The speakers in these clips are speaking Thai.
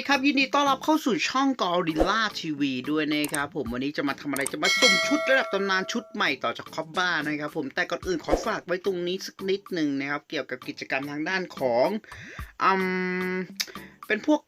ดีครับ ยินดีต้อนรับเข้าสู่ช่องกอริลล่าทีวีด้วยนะครับผมวันนี้จะมาทำอะไรจะมาสุ่มชุดระดับตำนานชุดใหม่ต่อจากคอบบ้านะครับผมแต่ก่อนอื่นขอฝากไว้ตรงนี้สักนิดหนึ่งนะครับ เกี่ยวกับกิจกรรมทางด้านของอืมเป็นพวก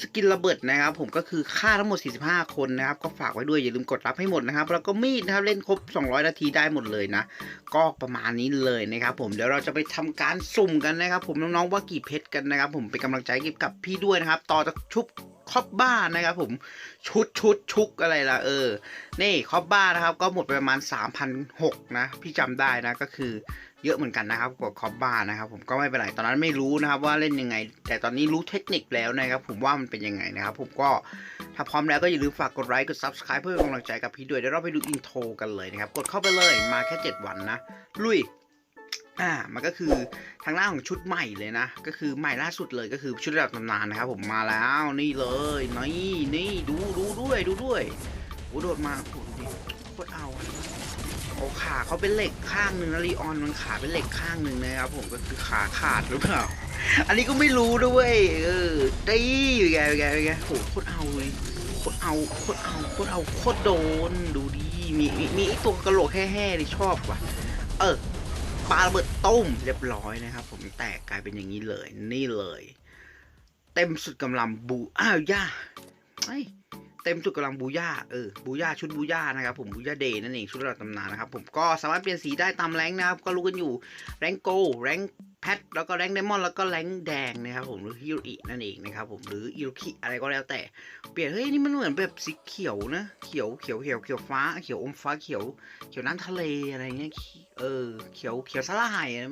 สกินระเบิดนะครับ ผมก็คือฆ่าทั้งหมด 45 คนนะครับ ก็ฝากไว้ด้วยอย่าลืมกดรับให้หมดนะครับ แล้วก็มีดนะครับเล่นครบ 200 นาทีได้หมดเลยนะ ก็ประมาณนี้เลยนะครับผมเดี๋ยวเราจะไปทำการสุ่มกันนะครับ ผมน้องๆว่ากี่เพชรกันนะครับ ผมเป็นกำลังใจกับพี่ด้วยนะครับ ต่อจากชุบ คอบบ้านะครับผมชุดชุดชุกอะไรล่ะเออ นี่คอบบ้านะครับ ก็หมดไปประมาณ3,006นะพี่จำได้นะก็คือเยอะเหมือนกันนะครับกับคอบบ้านะครับ ผมก็ไม่เป็นไรตอนนั้นไม่รู้นะครับ ว่าเล่นยังไง แต่ตอนนี้รู้เทคนิคแล้วนะครับ ผมว่ามันเป็นยังไงนะครับ ผมก็ถ้าพร้อมแล้วก็อย่าลืมฝากกดไลค์กด subscribe เพื่อเป็นกำลังใจกับพี่ด้วยเดี๋ยวเราไปดูอินโทรกันเลยนะครับ กดเข้าไปเลยมาแค่ 7 วันนะ ลุย อ่ามันก็คือทางหน้าของชุดใหม่เลยนะ ก็คือใหม่ล่าสุดเลยก็คือชุดระดับตำนานนะครับ ผมมาแล้วนี่เลยนี่นี่ดูดูด้วยดูด้วยโอ้โดดมาโอ้ดูดิโคตรเอาโอ้ขาเขาเป็นเหล็กข้างหนึ่งนะลีออนมันขาเป็นเหล็กข้างหนึ่งนะครับ ผมก็คือขาขาดหรือเปล่า อันนี้ก็ไม่รู้ด้วยเออได้อยู่ไงอยู่ไงอยู่ไงโหโคตรเอาเลยโคตรเอาโคตรเอาโคตรเอาโคตรโดนดูดิมีมีมีไอตัวกระโหลกแห่ๆที่ชอบว่ะ เออ ปาระเบิดตุ้มเรียบร้อยนะครับ ผมแตกกลายเป็นอย่างนี้เลย นี่เลย เต็มสุดกำลังบูอ้าวย่าไอเต็มสุดกำลังบูย่าเออบูย่าชุดบูย่านะครับผมบูย่าเดย์นั่นเองชุดระดับตำนานนะครับผมก็สามารถเปลี่ยนสีได้ตามแรงนะครับก็รู้กันอยู่แรงโกแรง แพทแล้วก็แรงไดมอนด์แล้วก็แรงแดงนะครับผมหรือฮิโรอินั่นเองนะครับผมหรืออิโรคิอะไรก็แล้วแต่เปลี่ยนเฮ้ยนี่มันเหมือนแบบสีเขียวนะเขียวเขียวเขียวเขียวฟ้าเขียวอมฟ้าเขียว เขียวน้ำทะเลอะไรเงี้ยเออเขียวเขียวสลายอะ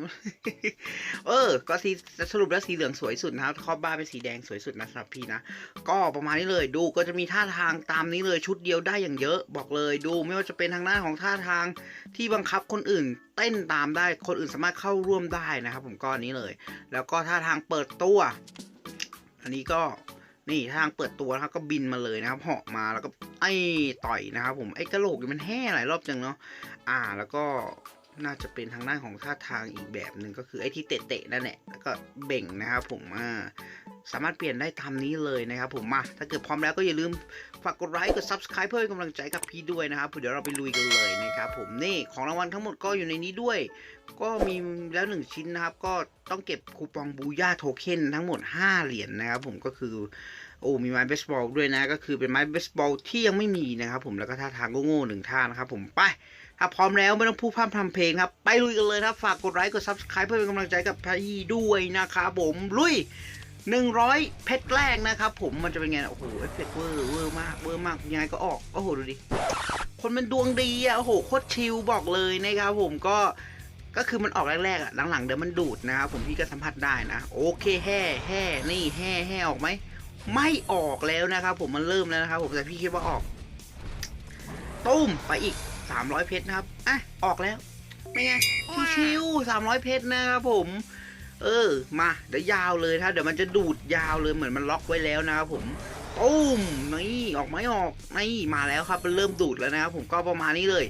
เออ ก็สีสรุปแล้วสีเหลืองสวยสุดนะครับครอบบ้านเป็นสีแดงสวยสุดนะสำหรับพี่นะก็ประมาณนี้เลยดูก็จะมีท่าทางตามนี้เลยชุดเดียวได้อย่างเยอะ บอกเลยดูไม่ว่าจะเป็นทางด้านของท่าทางที่บังคับคนอื่น ต้นตามได้คนอื่นสามารถเข้าร่วมได้นะครับ ผมก็อันนี้เลย แล้วก็ถ้าทางเปิดตัว อันนี้ก็นี่ทางเปิดตัวนะครับก็บินมาเลยนะครับเหาะมาแล้วก็ไอ้ต่อยนะครับ ผมไอ้กระโหลกมันแห่หลายรอบจังเนาะอ่าแล้วก็ น่าจะเป็นทางด้านของท่าทางอีกแบบหนึ่งก็คือไอ้ที่เตะๆนั่นแหละแล้วก็เบ่งนะครับผมอ่าสามารถเปลี่ยนได้ตามนี้เลยนะครับผมมาถ้าเกิดพร้อมแล้วก็อย่าลืมฝากกดไลค์กด subscribe เพื่อเป็นกำลังใจกับพี่ด้วยนะครับเดี๋ยวเราไปลุยกันเลยนะครับผมนี่ของรางวัลทั้งหมดก็อยู่ในนี้ด้วย ก็มีแล้วหนึ่งชิ้นนะครับ ก็ต้องเก็บคูปองบูย่าโทเค็นทั้งหมด 5 เหรียญนะครับผมก็คือโอ้มีไม้เบสบอลด้วยนะ ก็คือเป็นไม้เบสบอลที่ยังไม่มีนะครับผมแล้วก็ท่าทางก็โง่หนึ่งท่านะครับผมไป ถ้าพร้อมแล้วไม่ต้องพูดพร่ำทำเพลงครับ ไปลุยกันเลยครับ ฝากกดไลค์กด subscribe เพื่อเป็นกำลังใจกับพี่ด้วยนะครับผมลุย 100 เพชรแรกนะครับผมมันจะเป็นไงโอ้โหเอฟเฟกเวอร์เวอร์มากเวอร์มากยังไงก็ออกโอ้โหดูดิคนมันดวงดีอะโอ้โหโคตรชิลบอกเลยนะครับผมก็ก็คือมันออกแรกๆอะหลังๆเดี๋ยวมันดูดนะครับผมพี่ก็สัมผัสได้นะ โอเคแห่แห่นี่แห่แห่ออกไหมไม่ออกแล้วนะครับผมมันเริ่มแล้วนะครับผมแต่พี่คิดว่าออกตุ้มไปอีก 300 เพชรนะครับ อะ ออกแล้วเป็นไง ชิวๆ300 เพชรนะครับผม เออ มา เดี๋ยวยาวเลยถ้าเดี๋ยวมันจะดูดยาวเลยเหมือนมันล็อกไว้แล้วนะครับผมตุ้มนี่ออกไหมออกนี่มาแล้วครับมันเริ่มดูดแล้วนะครับผมก็ประมาณนี้เลย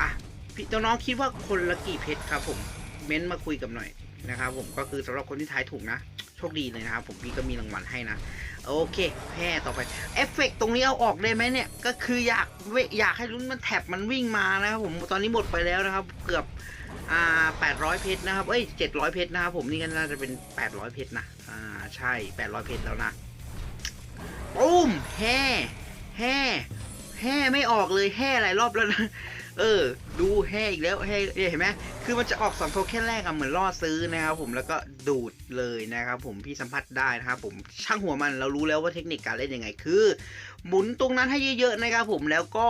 อะ พี่น้องๆคิดว่าคนละกี่เพชรครับผม เม้นต์มาคุยกับหน่อยนะครับผมก็คือสำหรับคนที่ทายถูกนะ โชคดีเลยนะครับผมพี่ก็มีรางวัลให้นะ โอเค แพ้ต่อไปเอฟเฟกต์ตรงนี้เอาออกได้ไหมเนี่ย ก็คืออยากอยากให้ลุ้นมันแท็บมันวิ่งมานะครับผมตอนนี้หมดไปแล้วนะครับ เกือบอ่า800 เพชรนะครับเอ้ย 700 เพชรนะครับผมนี่ก็น่าจะเป็น 800 เพชรนะอ่าใช่ 800 เพชรแล้วนะปุ้มแห่แห่แห่ไม่ออกเลยแห่หลายรอบแล้วนะ เออ ดูแห่อีกแล้วแห่เนี่ยเห็นไหมคือมันจะออกสองโทเค็นแรกอะเหมือนล่อซื้อนะครับผมแล้วก็ดูดเลยนะครับผมพี่สัมผัสได้นะครับผมช่างหัวมันเรารู้แล้วว่าเทคนิคการเล่นยังไงคือ หมุนตรงนั้นให้เยอะๆนะครับผมแล้วก็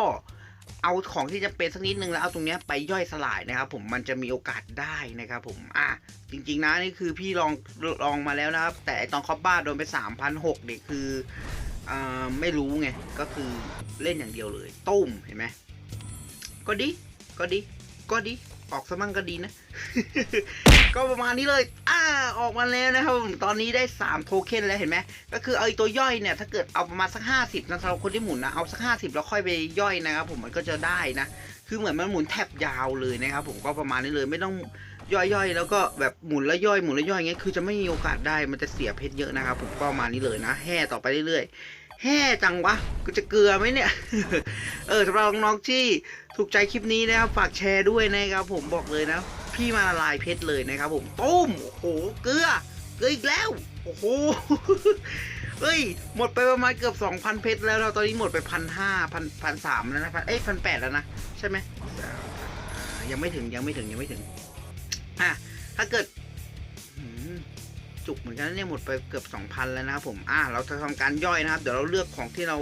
เอาของที่จะเป็นสักนิดนึงแล้วเอาตรงเนี้ยไปย่อยสลายนะครับผมมันจะมีโอกาสได้นะครับผมอะจริงๆนะนี่คือพี่ลองลองมาแล้วนะครับ แต่ตอนคอปบ้าโดนไป3,006เนี่ยคืออ่าไม่รู้ไงก็คือเล่นอย่างเดียวเลยตุ้มเห็นไหม ก็ดี ก็ดี ก็ดี ออกสมั่งก็ดีนะ ก็ประมาณนี้เลย อ่า ออกมาแล้วนะครับผม ตอนนี้ได้ 3 โทเค็นแล้วเห็นไหม ก็คือเอาตัวย่อยเนี่ย ถ้าเกิดเอาประมาณสัก 50นะสำหรับคนที่หมุนนะ เอาสัก 50 แล้วค่อยไปย่อยนะครับผม มันก็จะได้นะ คือเหมือนมันหมุนแทบยาวเลยนะครับผม ก็ประมาณนี้เลย ไม่ต้องย่อยๆ แล้วก็แบบหมุนแล้วย่อยหมุนแล้วย่อยอย่างเงี้ย คือจะไม่มีโอกาสได้ มันจะเสียเพชรเยอะนะครับผม ก็ประมาณนี้เลยนะ แห่ต่อไปเรื่อยๆแห่จังวะก็จะเกลือไหมเนี่ย เออสำหรับน้องๆที่ ถูกใจคลิปนี้นะครับ ฝากแชร์ด้วยนะครับผมบอกเลยนะ พี่มาละลายเพชรเลยนะครับผมตุ้มโอ้โหเกลือเกลืออีกแล้ว โอ้โหเฮ้ย หมดไปประมาณเกือบ 2,000 เพชรแล้วเราตอนนี้หมดไปพันห้าพันพันสามแล้วนะพันเอ้ยพันแปดแล้วนะ ใช่ไหมยังไม่ถึงยังไม่ถึงยังไม่ถึงอะถ้าเกิดจุกเหมือนกันเนี่ยหมดไปเกือบ 2,000 แล้วนะครับผม อะ เราจะทำการย่อยนะครับ เดี๋ยวเราเลือกของที่เรา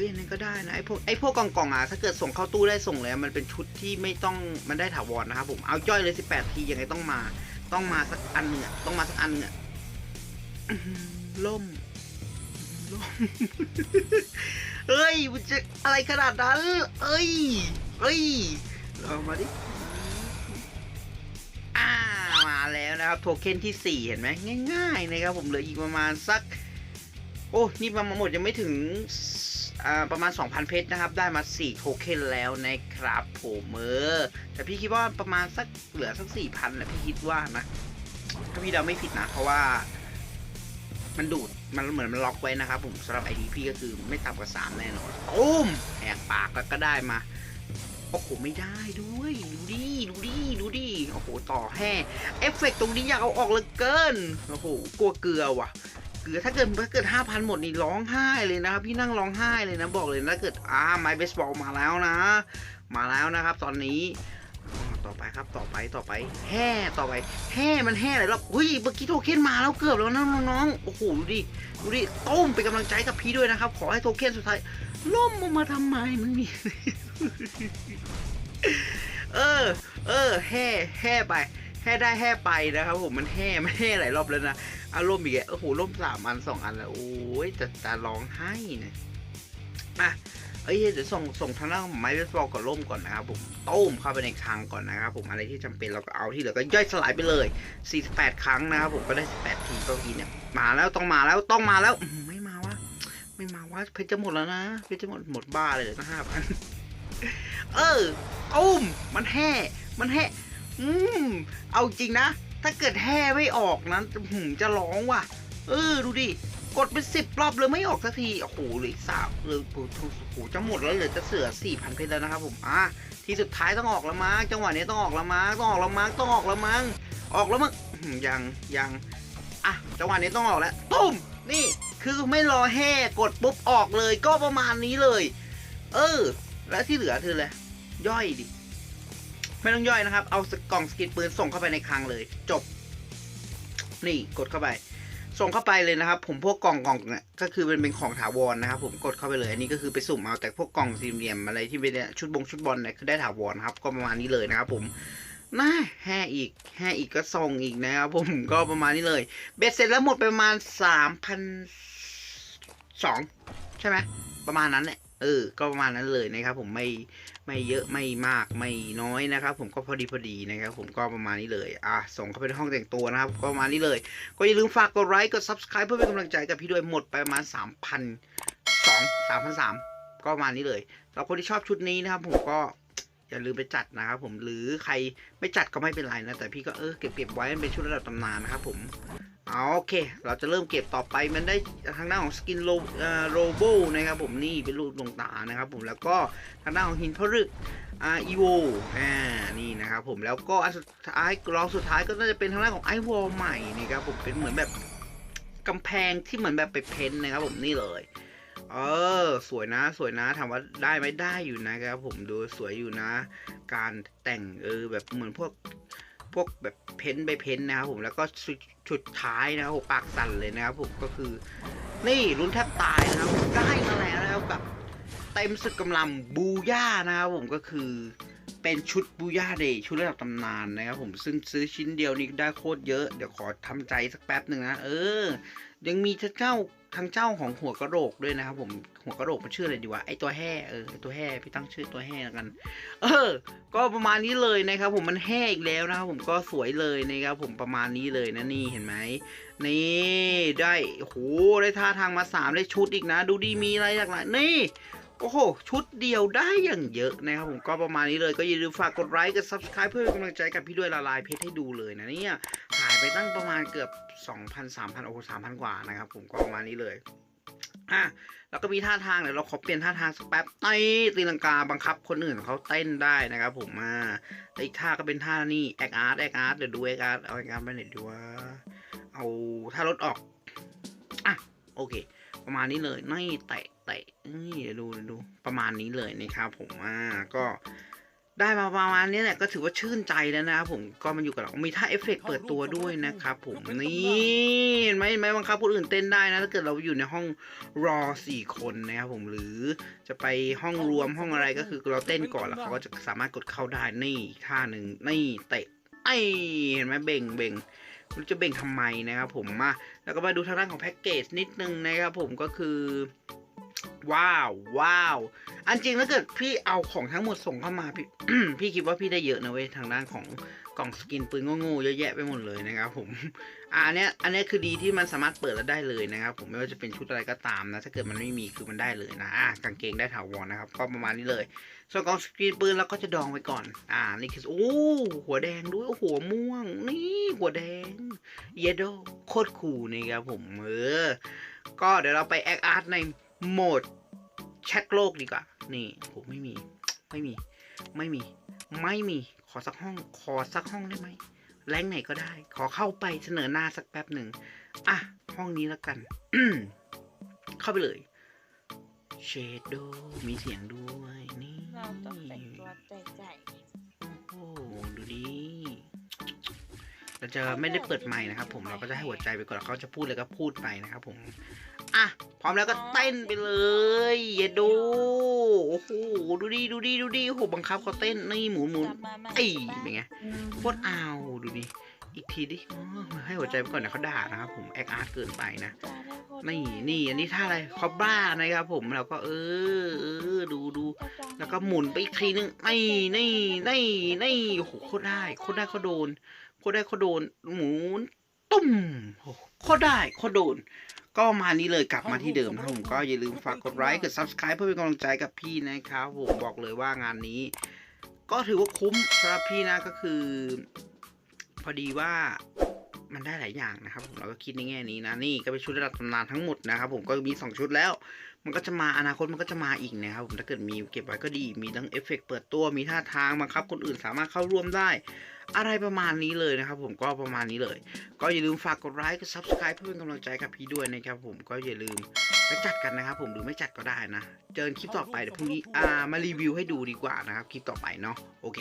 ฮ้ยอันนั่นก็ได้นะไอพวกไอพวกกล่องกล่องๆอะถ้าเกิดส่งเข้าตู้ได้ส่งเลยมันเป็นชุดที่ไม่ต้องมันได้ถาวรนะครับผมเอาย่อยเลย 18 ทียังไงต้องมา ต้องมาสักอันหนึ่งอะต้องมาสักอันหนึ่งอะอื้อล่มล่มเฮ้ยมันจะอะไรขนาดนั้นเอ้ยเอ้ยเรามาดิอ่ามาแล้วนะครับโทเค็นที่ 4 เห็นไหมง่ายๆนะครับผมเหลืออีกประมาณสักโอ้ นี่ประมาณหมดยังไม่ถึง ประมาณ 2,000 เพชรนะครับ ได้มา 4 โทเค็นแล้วนะครับผมเออแต่พี่คิดว่าประมาณสักเหลือสัก 4,000แหละพี่คิดว่านะถ้าพี่เดาไม่ผิดนะ เพราะว่ามันดูด มันเหมือนมันล็อกไว้นะครับผมสำหรับไอดีพี่ก็คือไม่ต่ำกว่าสามแน่นอนตุ้มแหกปากแล้วก็ได้มา โอ้โห ไม่ได้ด้วย ดูดิ ดูดิ ดูดิ โอ้โห ต่อแห่เอฟเฟกต์ตรงนี้อยากเอาออกเหลือเกิน โอ้โห กลัวเกลือว่ะ เกลือถ้าเกิดถ้าเกิดห้าพันหมดนี่ร้องไห้เลยนะครับ พี่นั่งร้องไห้เลยนะบอกเลยนะถ้าเกิดอ่าไม้เบสบอลมาแล้วนะ มาแล้วนะครับ ตอนนี้ต่อไปครับต่อไปต่อไป แห่ต่อไป แห่มันแห่อะไรแล้วเฮ้ยเมื่อกี้โทเค็นมาแล้วเกือบแล้วนะน้องๆโอ้โหดูดิดูดิต้มเป็นกำลังใจกับพี่ด้วยนะครับ ขอให้โทเค็นสุดท้ายล่มมาทำไมมันมีเออ เออแห่แห่ไป แห่ได้แห่ไปนะครับผมมันแห่ไมันแห่หลายรอบแล้วนะอารมณ์อีกแล้วโอ้โหล่มสามอันสองอันแล้วโอ้ยจะตาร้องไห้นี่ยอะเอ้ยเดี๋ยวส่งส่งทางด้านของไม้เบสบอลกับร่มก่อนนะครับผมต้มเข้าไปในคลังก่อนนะครับผมอะไรที่จำเป็นเราก็เอาที่เหลือก็ย่อยสลายไปเลย 48 ครั้งนะครับผมก็ได้ 18 ทีก็อีเนี่ยมาแล้วต้องมาแล้วต้องมาแล้วไม่มาวะไม่มาวะเพชรจะหมดแล้วนะเพชรจะหมดหมดบ้าเลยเหลือตั้งห้าพันเออตุ้มมันแห่มันแห่ อืม เอาจริงนะ ถ้าเกิดแห่ไม่ออกนั้นหืมจะร้องว่ะ เออ ดูดิ กดเป็นสิบรอบเลยไม่ออกสักที โอ้โหเหลืออีกสามเหลยโอ้โหจะหมดแล้วเหลือจะเสือสี่พันเพชรแล้วนะครับผม อะ ทีสุดท้ายต้องออกแล้วมั้ง จังหวะนี้ต้องออกแล้วมั้ง ต้องออกแล้วมั้ง ต้องออกแล้วมั้ง ออกแล้วมั้งยัง ยัง อะ จังหวะนี้ต้องออกแล้ว ตุ้ม นี่ คือไม่รอแห่กดปุ๊บออกเลย ก็ประมาณนี้เลย เออ แล้วที่เหลือคืออะไรย่อยดิ ไม่ต้องย่อยนะครับ เอากล่องสกินปืนส่งเข้าไปในคลังเลย จบ นี่กดเข้าไป ส่งเข้าไปเลยนะครับ ผมพวกกล่องกล่องเนี่ยก็คือเป็นเป็นของถาวรนะครับ ผมกดเข้าไปเลยอันนี้ก็คือไปสุ่มเอาแต่พวกกล่องสี่เหลี่ยมอะไรที่เป็นชุดบงชุดบอลเนี่ยคือได้ถาวรนะครับ ก็ประมาณนี้เลยนะครับ ผมน่าแห่อีกแห่อีกก็ส่งอีกนะครับผมก็ประมาณนี้เลย เบ็ดเสร็จแล้วหมดไปประมาณสามพันสองใช่ไหมประมาณนั้นแหละ เออ ก็ประมาณนั้นเลยนะครับ ผมไม่ไม่เยอะไม่มากไม่น้อยนะครับ ผมก็พอดีพอดีนะครับ ผมก็ประมาณนี้เลย อะส่งเข้าไปในห้องแต่งตัวนะครับ ก็ประมาณนี้เลย ก็อย่าลืมฝากกดไลค์กด subscribe เพื่อเป็นกำลังใจกับพี่ด้วยหมดไปประมาณสามพันสองสามพันสามก็ประมาณนี้เลยสำหรับคนที่ชอบชุดนี้นะครับ ผมก็อย่าลืมไปจัดนะครับผมหรือใครไม่จัดก็ไม่เป็นไรนะแต่พี่ก็เออเก็บเก็บไว้มันเป็นชุดระดับตำนานนะครับผม เอาโอเค เราจะเริ่มเก็บต่อไปมันได้ทางด้านของสกินโลโรโบนะครับผมนี่เป็นรูปดวงตานะครับผมแล้วก็ทางด้านของหินพฤกษ์อ่าอีโวอ่านี่นะครับผมแล้วก็อันสุดท้ายรองสุดท้ายก็น่าจะเป็นทางด้านของไอวอลใหม่นี่ครับผมเป็นเหมือนแบบกำแพงที่เหมือนแบบไปเพ้นท์นะครับผมนี่เลยเออสวยนะสวยนะถามว่าได้ไหมได้อยู่นะครับผมดูสวยอยู่นะ การแต่งเออแบบเหมือนพวก พวกแบบเพ้นท์ไปเพ้นท์นะครับผมแล้วก็ชุดชุดท้ายนะครับปากสั่นเลยนะครับผมก็คือ นี่ลุ้นแทบตายนะครับได้มาแล้วนะครับกับเต็มสุดกำลังบูย่านะครับผมก็คือเป็นชุดบูย่าเดย์ชุดระดับตำนานนะครับผมซึ่งซื้อชิ้นเดียวนี้ได้โคตรเยอะ เดี๋ยวขอทำใจสักแป๊บหนึ่งนะ เออ ยังมีเจ้าทางเจ้าของหัวกระโหลกด้วยนะครับ ผมหัวกระโหลกมันชื่ออะไรดีวะไอตัวแห่เออไอตัวแห่พี่ตั้งชื่อตัวแห่แล้วกัน เออ ก็ประมาณนี้เลยนะครับ ผมมันแห่อีกแล้วนะครับผมก็สวยเลยนะครับ ผมประมาณนี้เลยนะนี่เห็นไหมนี่ได้โหได้ท่าทางมาสามได้ชุดอีกนะ ดูดีมีอะไรหลากหลายนี่ โอ้โห ชุดเดียวได้อย่างเยอะนะครับผมก็ประมาณนี้เลยก็อย่าลืมฝากกดไลค์กด subscribe เพื่อเป็นกำลังใจกับพี่ด้วยละลายเพชรให้ดูเลยนะเนี่ยหายไปตั้งประมาณเกือบ 2,000 3,000โอ้โห3,000 กว่านะครับผมก็ประมาณนี้เลยอะแล้วก็มีท่าทางเดี๋ยวเราขอเปลี่ยนท่าทางสักแป๊บไต้ตีลังกาบังคับคนอื่นเขาเต้นได้นะครับผมมาแล้วอีกท่าก็เป็นท่านี่แอคอาร์ตแอคอาร์ตเดี๋ยวดูแอคอาร์ตเอาแอคอาร์ตไปไหนดีวะเอาท่ารถออกอะโอเค ประมาณนี้เลยนี่เตะ เตะนี่เดี๋ยวดูเดี๋ยวดูประมาณนี้เลยนะครับผมอ่าก็ได้มาประมาณนี้แหละก็ถือว่าชื่นใจแล้วนะครับผมก็มันอยู่กับเรา มีท่าเอฟเฟกเปิดตัวด้วยนะครับผมนี่เห็นไหมเห็นไหมบังคับคนอื่นเต้นได้นะถ้าเกิดเราอยู่ในห้องรอสี่คนนะครับผมหรือจะไปห้องรวมห้องอะไรก็คือเราเต้นก่อนแล้วเขาก็จะสามารถกดเข้าได้นี่ท่าหนึ่งนี่เตะไอเห็นไหมเบ่งเบ่งรู้จะเบ่งทำไมนะครับผมมาแล้วก็มาดูทางด้านของแพ็กเกจนิดนึงนะครับผมก็คือ ว้าวว้าวอันจริงถ้าเกิดพี่เอาของทั้งหมดส่งเข้ามาพี่ พี่คิดว่าพี่ได้เยอะนะเว้ยทางด้านของกล่องสกินปืนโง่ๆเยอะแยะไปหมดเลยนะครับผมอันเนี้ยอันเนี้ยคือดีที่มันสามารถเปิดแล้วได้เลยนะครับ ผมไม่ว่าจะเป็นชุดอะไรก็ตามนะถ้าเกิดมันไม่มีคือมันได้เลยนะอะกางเกงได้ถาวรนะครับ ก็ประมาณนี้เลย ส่วนกล่องสกรีนปืนเราก็จะดองไว้ก่อน อ่านี่คือโอ้หัวแดงด้วยโอ้หัวม่วง นี่หัวแดง เยโดโคตรคูลนะครับผมเออก็เดี๋ยวเราไปแอคอาร์ตใน โหมดแชทโลกดีกว่า นี่โหไม่มี ไม่มี ไม่มี ไม่มี ขอสักห้อง ขอสักห้องได้ไหม แรงไหนก็ได้ ขอเข้าไปเสนอหน้าสักแป๊บหนึ่ง อะ ห้องนี้แล้วกัน เข้าไปเลย เชดโดมีเสียงด้วย นี่ เราต้องแต่งตัวใจโอ้โห ดูดิเราจะไม่ได้เปิดไมค์นะครับผม เราก็จะให้หัวใจไปก่อนแล้วเขาจะพูดอะไรก็พูดไปนะครับผม อะ พร้อมแล้วก็เต้นไปเลยเยดโดโอ้โห ดูดิ ดูดิ ดูดิโอ้โหบังคับเขาเต้น นี่หมุนหมุนๆจำมาใหม่ไอ้เป็นไงโคตรเอาดูดิ อีกทีดิอ๋อให้หัวใจไปก่อนนะเขาด่านะครับผม แอคอาร์ตเกินไปนะ นี่นี่ อันนี้ท่าอะไรคอบบ้านะครับผมเราก็เออเออดูดู แล้วก็หมุนไปอีกทีนึงนี่นี่นี่นี่โอ้โหโคตรได้ โคตรได้โคตรโดน โคตรได้โคตรโดน หมุน ตุ้มโอ้โหโคตรได้โคตรโดน ก็ประมาณนี้เลยกลับมาที่เดิมนะครับผมก็อย่าลืมฝากกดไลค์กด subscribe เพื่อเป็นกำลังใจกับพี่นะครับผมบอกเลยว่างานนี้ ก็ถือว่าคุ้มสำหรับพี่นะก็คือ พอดีว่ามันได้หลายอย่างนะครับผมเราก็คิดในแง่นี้นะนี่ก็เป็นชุดระดับตำนานทั้งหมดนะครับผมก็มีสองชุดแล้ว มันก็จะมาอนาคตมันก็จะมาอีกนะครับผมถ้าเกิดมีเก็บไว้ก็ดี มีทั้งเอฟเฟกต์เปิดตัวมีท่าทางบังคับ คนอื่นสามารถเข้าร่วมได้ อะไรประมาณนี้เลยนะครับ ผมก็ประมาณนี้เลย ก็อย่าลืมฝากกดไลค์กด subscribe เพื่อเป็นกำลังใจกับพี่ด้วยนะครับผมก็อย่าลืมไปจัดกันนะครับ ผมหรือไม่จัดก็ได้นะ เจอกันคลิปต่อไปเดี๋ยวพรุ่งนี้อ่ามารีวิวให้ดูดีกว่านะครับคลิปต่อไปเนาะโอเค